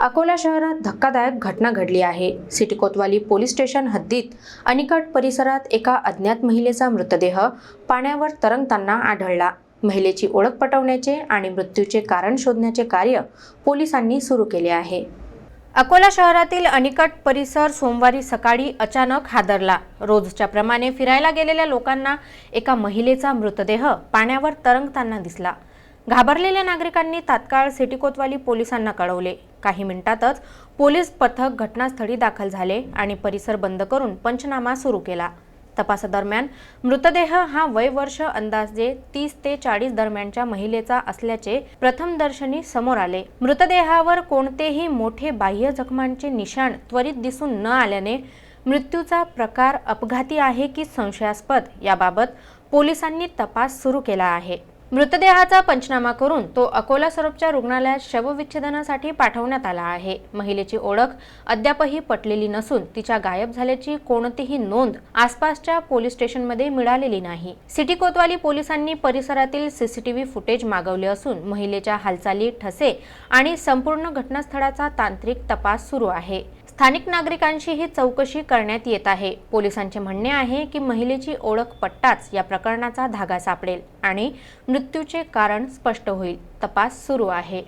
अकोला शहरात धक्कादायक घटना घडली आहे. सिटी कोतवाली पोलीस स्टेशन हद्दीत अनिकट परिसरात एका अज्ञात महिलेचा मृतदेह पाण्यावर तरंगताना आढळला. महिलेची ओळख पटवण्याचे आणि मृत्यूचे कारण शोधण्याचे कार्य पोलिसांनी सुरू केले आहे. अकोला शहरातील अनिकट परिसर सोमवारी सकाळी अचानक हादरला. रोजच्या प्रमाणे फिरायला गेलेल्या लोकांना एका महिलेचा मृतदेह पाण्यावर तरंगताना दिसला. घाबरलेल्या नागरिकांनी तात्काळ सिटी कोतवाली पोलिसांना कळवले. काही मिनिटातच पोलीस पथक घटनास्थळी दाखल झाले आणि परिसर बंद करून पंचनामा सुरू केला. तपासादरम्यान मृतदेह हा वय वर्ष अंदाजे तीस ते चाळीस दरम्यानच्या महिलेचा असल्याचे प्रथमदर्शनी समोर आले. मृतदेहावर कोणतेही मोठे बाह्य जखमांचे निशाण त्वरित दिसून न आल्याने मृत्यूचा प्रकार अपघाती आहे की संशयास्पद याबाबत पोलिसांनी तपास सुरू केला आहे. मृतदेहाचा पंचनामा करून तो अकोला सरोपच्या रुग्णालयात शवविच्छेदनासाठी पाठवण्यात आला आहे. महिलेची ओळख अद्यापही पटलेली नसून तिच्या गायब झाल्याची कोणतीही नोंद आसपासच्या पोलीस स्टेशनमध्ये मिळालेली नाही. सिटी कोतवाली पोलिसांनी परिसरातील सीसीटीव्ही फुटेज मागवले असून महिलेच्या हालचाली ठसे आणि संपूर्ण घटनास्थळाचा तांत्रिक तपास सुरू आहे. स्थानिक नागरिकांशी ही चौकशी करण्यात येत आहे. पोलिसांचे म्हणणे आहे की महिलेची ओळख पट्टाच या प्रकरणाचा धागा सापडेल आणि मृत्यूचे कारण स्पष्ट होईल. तपास सुरू आहे.